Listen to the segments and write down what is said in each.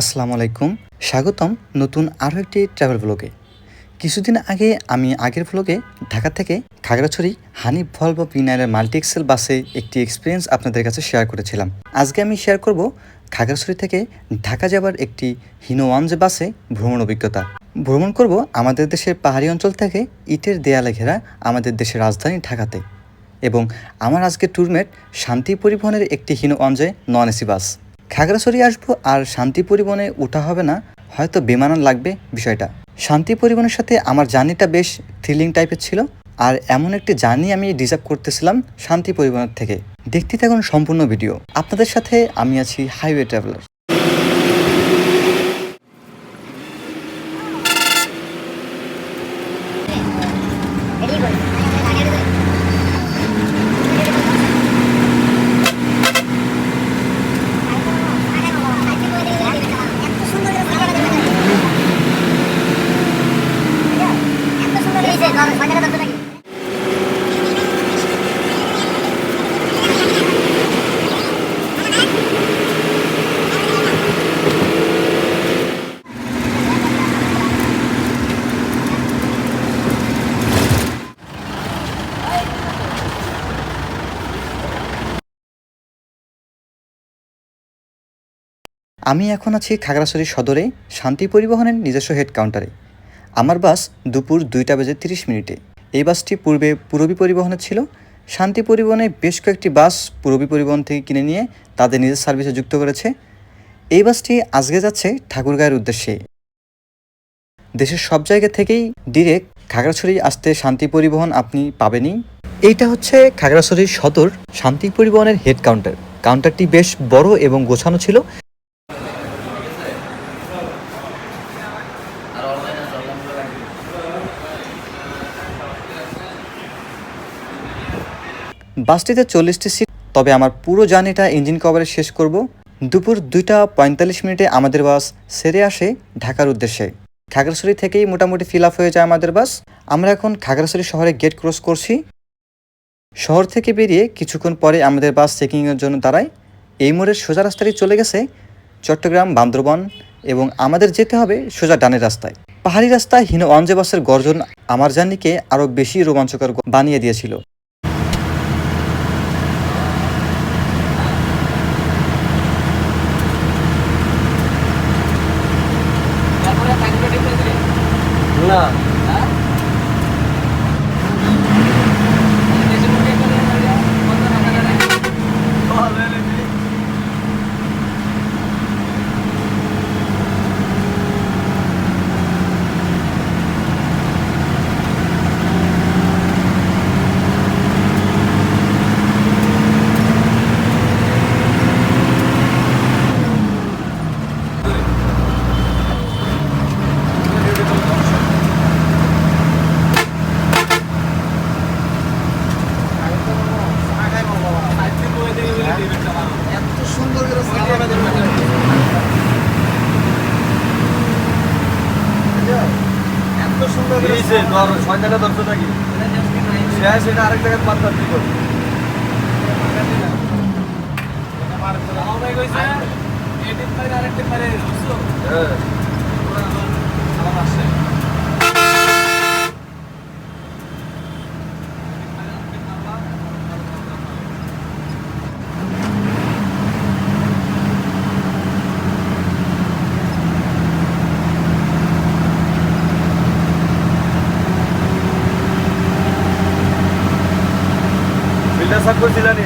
আসসালামু আলাইকুম। স্বাগতম নতুন আরও একটি ট্রাভেল ব্লগে কিছুদিন আগে আমি আগের ব্লগে ঢাকা থেকে খাগড়াছড়ি হানিফ ভলভ বি নাইনের মাল্টি এক্সেল বাসে একটি এক্সপিরিয়েন্স আপনাদের কাছে শেয়ার করেছিলাম। আজকে আমি শেয়ার করব খাগড়াছড়ি থেকে ঢাকা যাবার একটি হিনোওয়ানজ বাসে ভ্রমণ অভিজ্ঞতা। ভ্রমণ করব আমাদের দেশের পাহাড়ি অঞ্চল থেকে ইটের দেয়ালে ঘেরা আমাদের দেশের রাজধানী ঢাকাতে। এবং আমার আজকে ট্যুরমেট শান্তি পরিবহনের একটি Hino one J non AC bus. Khagrachari আসব আর শান্তি পরিবহনে ওঠা হবে না, হয়তো বেমানান লাগবে বিষয়টা। শান্তি পরিবহনের সাথে আমার জার্নিটা বেশ থ্রিলিং টাইপের ছিল, আর এমন একটি জার্নি আমি ডিজার্ভ করতেছিলাম শান্তি পরিবহনের থেকে। দেখতে থাকুন সম্পূর্ণ ভিডিও আপনাদের সাথে আমি আছি হাইওয়ে ট্রাভেলার আমি এখন আছি খাগড়াছড়ি সদরে শান্তি পরিবহনের নিজস্ব হেড কাউন্টারে। আমার বাস দুপুর দুইটা বেজে তিরিশ মিনিটে। এই বাসটি পূর্বে পূরবী পরিবহনের ছিল। শান্তি পরিবহনে বেশ কয়েকটি বাস পূরবী পরিবহন থেকে কিনে নিয়ে তাদের নিজের সার্ভিসে যুক্ত করেছে। এই বাসটি আজকে যাচ্ছে ঠাকুরগাঁয়ের উদ্দেশ্যে। দেশের সব জায়গা থেকেই ডিরেক্ট খাগড়াছড়ি আসতে শান্তি পরিবহন আপনি পাবেনই। এইটা হচ্ছে খাগড়াছড়ির সদর শান্তি পরিবহনের হেড কাউন্টার কাউন্টারটি বেশ বড় এবং গোছানো ছিল। বাসটিতে চল্লিশটি সিট তবে আমার পুরো জার্নিটা ইঞ্জিন কভারে শেষ করব। দুপুর দুইটা পঁয়তাল্লিশ মিনিটে আমাদের বাস সেরে আসে ঢাকার উদ্দেশ্যে। খাগড়াছড়ি থেকেই মোটামুটি ফিল আপ হয়ে যায় আমাদের বাস। আমরা এখন খাগড়াছড়ি শহরে গেট ক্রস করছি। শহর থেকে বেরিয়ে কিছুক্ষণ পরে আমাদের বাস চেকিংয়ের জন্য দাঁড়ায়। এই মোড়ের সোজা রাস্তাটি চলে গেছে চট্টগ্রাম বান্দরবন এবং আমাদের যেতে হবে সোজা ডানের রাস্তায়। পাহাড়ি রাস্তায় হীন অঞ্জে বাসের গর্জন আমার জার্নিকে আরও বেশি রোমাঞ্চকর বানিয়ে দিয়েছিল। সুন্দর দিয়েছে ধর সন্ধ্যাটা ধরছো নাকি শেষ এটা আরেক জায়গায় পাত্তা কি করব? হ্যাঁ। ফিল্টার সাফ করছিলানি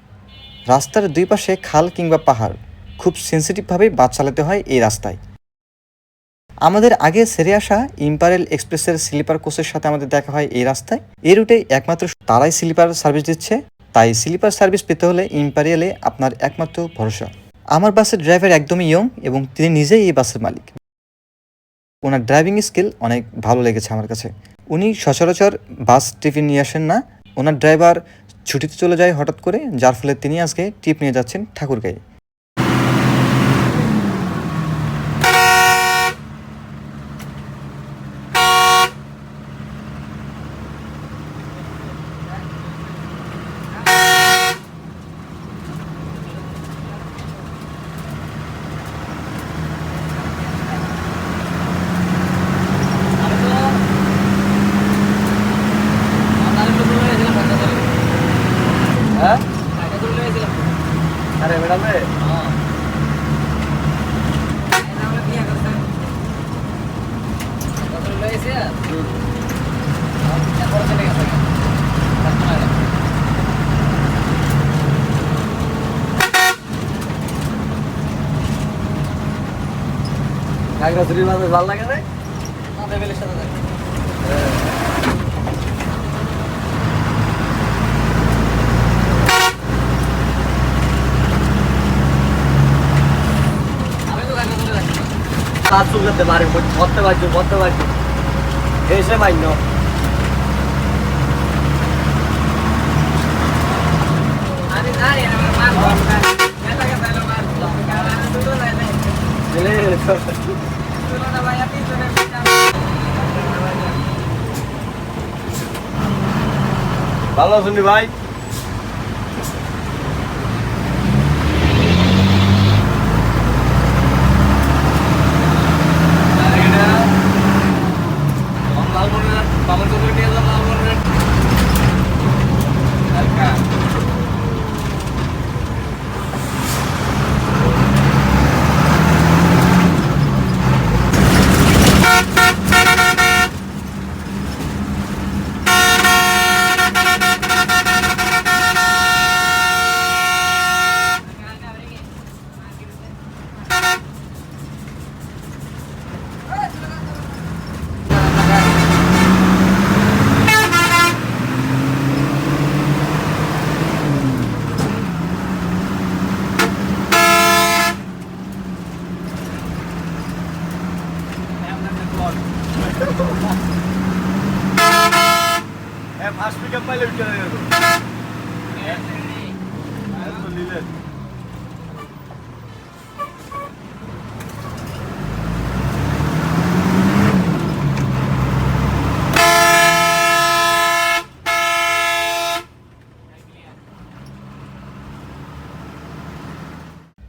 রাস্তার দুই পাশে খাল কিংবা পাহাড়। খুব সেন্সিটিভভাবে বাস চালাতে হয় এই রাস্তায়। আমাদের আগে সেরে আসা ইম্পারেল এক্সপ্রেসের স্লিপার কোচের সাথে আমাদের দেখা হয় এই রাস্তায়। এই রুটে একমাত্র তারাই স্লিপার সার্ভিস দিচ্ছে। তাই স্লিপার সার্ভিস পেতে হলে ইম্পারিয়ালে আপনার একমাত্র ভরসা। আমার বাসের ড্রাইভার একদমই ইয়ং এবং তিনি নিজেই এই বাসের মালিক। ওনার ড্রাইভিং স্কিল অনেক ভালো লেগেছে আমার কাছে। উনি সচরাচর বাস টিফিন নিয়ে আসেন না। ওনার ড্রাইভার ছুটিতে চলে যায় হঠাৎ করে যার ফলে তিনি আজকে ট্রিপ নিয়ে যাচ্ছেন ঠাকুরগাঁয়ে হ্যাঁ আরে ম্যাডাম রে খাগড়াছড়ির মাছ ভালো লাগে না? তার চুল করতে পারে ধরতে পারছ ধরতে পারছ এসে মান্য ভালো আছেন ভাই?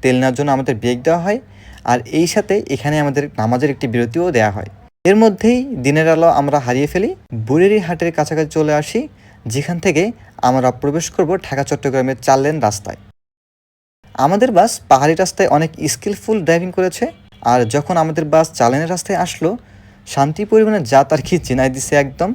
তেল নেওয়ার জন্য আমাদের ব্রেক দেওয়া হয়। আর এই সাথে এখানে আমাদের নামাজের একটি বিরতিও দেওয়া হয়। এর মধ্যেই দিনের আলো আমরা হারিয়ে ফেলি। বুড়েরি হাটের কাছাকাছি চলে আসি। যেখান থেকে আমরা প্রবেশ করব ঢাকা, চট্টগ্রামের চার লেন রাস্তায়। আমাদের বাস পাহাড়ি রাস্তায় অনেক স্কিলফুল ড্রাইভিং করেছে। আর যখন আমাদের বাস চালানের রাস্তায় আসলো, শান্তি পরিমাণে যা তার কি চেনাই দিছে একদম।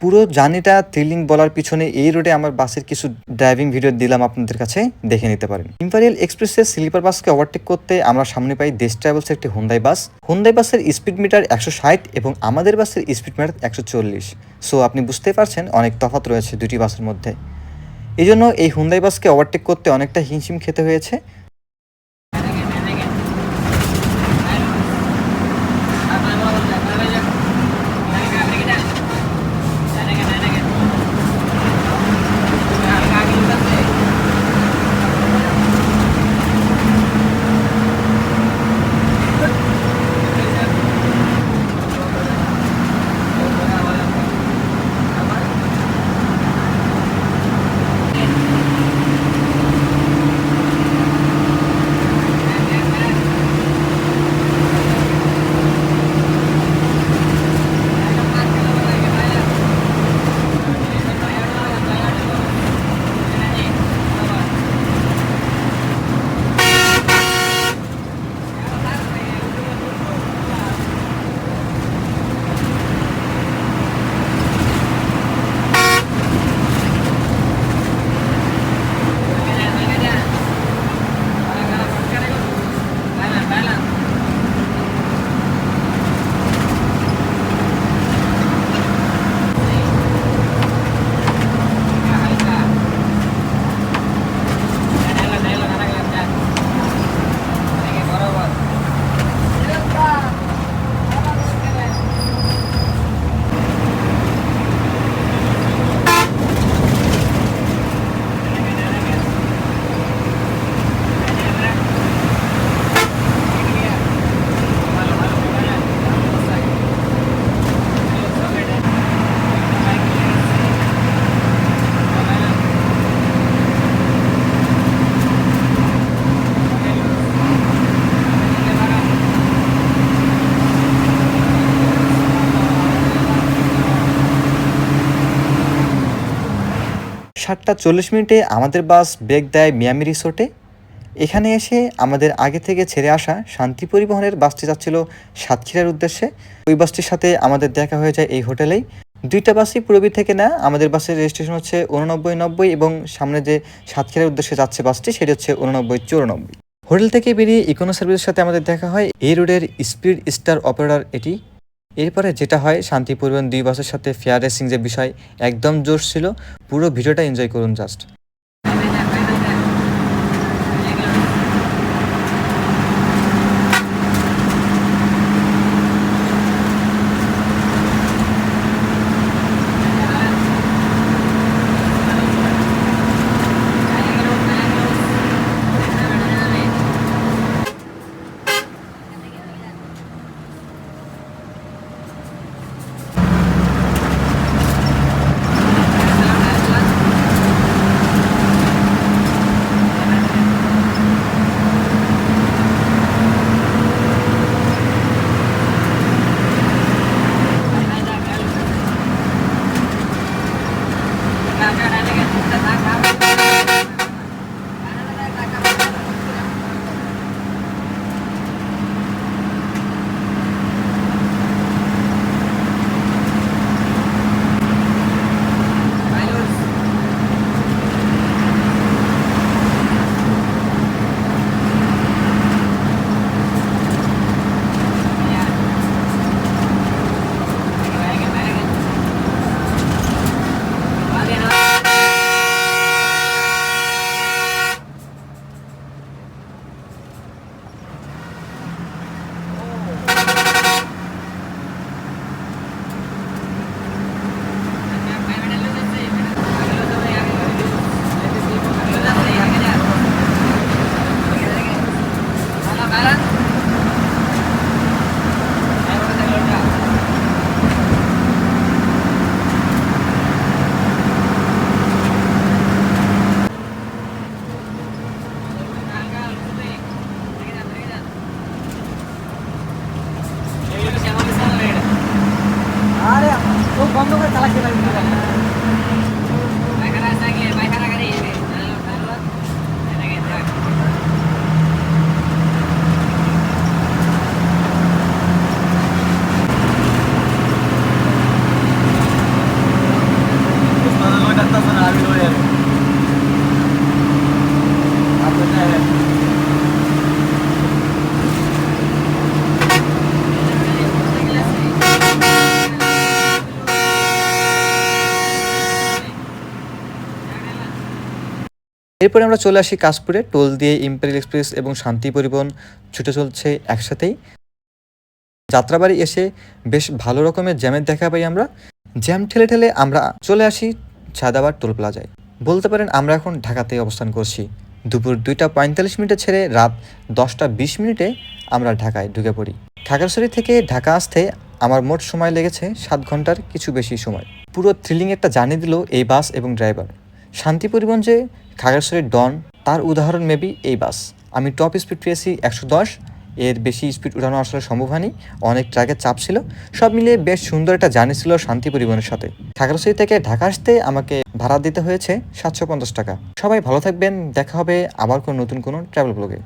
পুরো জার্নিটা থ্রিলিং বলার পিছনে এই রোডে আমার বাসের কিছু ড্রাইভিং ভিডিও দিলাম আপনাদের কাছে, দেখে নিতে পারেন। ইম্পারিয়াল এক্সপ্রেসের স্লিপার বাসকে ওভারটেক করতে আমরা সামনে পাই দেশ ট্রাভেলস একটি হোন্দাই বাস হুন্দাই বাসের স্পিড মিটার একশো ষাট এবং আমাদের বাসের স্পিড মিটার একশো চল্লিশ। সো আপনি বুঝতেই পারছেন অনেক তফাৎ রয়েছে দুটি বাসের মধ্যে। এই জন্য এই হুন্দাই বাসকে ওভারটেক করতে অনেকটা হিমশিম খেতে হয়েছে। সাতটা চল্লিশ মিনিটে আমাদের বাস ব্রেক দেয় মিয়ামি রিসোর্টে। এখানে এসে আমাদের আগে থেকে ছেড়ে আসা শান্তি পরিবহনের বাসটি যাচ্ছিল সাতক্ষীরার উদ্দেশ্যে। ওই বাসটির সাথে আমাদের দেখা হয়ে যায় এই হোটেলেই। দুইটা বাসই পুরবী থেকে না আমাদের বাসের রেজিস্ট্রেশন হচ্ছে উননব্বই নব্বই এবং সামনে যে সাতক্ষীরার উদ্দেশ্যে যাচ্ছে বাসটি, সেটি হচ্ছে উননব্বই চুরানব্বই। হোটেল থেকে বেরিয়ে ইকোনো সার্ভিসের সাথে আমাদের দেখা হয়। এই রোডের স্পিড স্টার অপারেটর এটি। এরপরে যেটা হয় শান্তি দুই বাসের সাথে ফেয়ার রেসিং যে বিষয় একদম জোর ছিল, পুরো ভিডিওটা এনজয় করুন জাস্ট এরপরে আমরা চলে আসি কাশপুরে। টোল দিয়ে ইম্পেরিয়াল এক্সপ্রেস এবং শান্তি পরিবহন ছুটে চলছে একসাথেই। যাত্রাবাড়ি এসে বেশ ভালো রকমের জ্যামের দেখা পাই আমরা। জ্যাম ঠেলে ঠেলে আমরা চলে আসি ছাদাবার টোল প্লাজায়। বলতে পারেন আমরা এখন ঢাকাতে অবস্থান করছি। দুপুর দুইটা পঁয়তাল্লিশ মিনিটে ছেড়ে রাত দশটা বিশ মিনিটে আমরা ঢাকায় ঢুকে পড়ি। খাগড়াছড়ি থেকে ঢাকা আসতে আমার মোট সময় লেগেছে সাত ঘণ্টার কিছু বেশি সময়। পুরো থ্রিলিং একটা জানিয়ে দিল এই বাস এবং ড্রাইভার শান্তি পরিবহন যে খাগড়াছড়ির ডন, তার উদাহরণ মেবি এই বাস। আমি টপ স্পিড পেয়েছি একশো দশ, এর বেশি স্পিড উঠানো আসলে সম্ভব হয়নি, অনেক ট্র্যাকের চাপ ছিল, সব মিলিয়ে বেশ সুন্দর একটা জার্নি ছিল শান্তি পরিবহনের সাথে। খাগড়াছড়ি থেকে ঢাকা আসতে আমাকে ভাড়া দিতে হয়েছে সাতশো পঞ্চাশ টাকা। সবাই ভালো থাকবেন, দেখা হবে আবার কোনো নতুন কোনো ট্রাভেল ব্লগে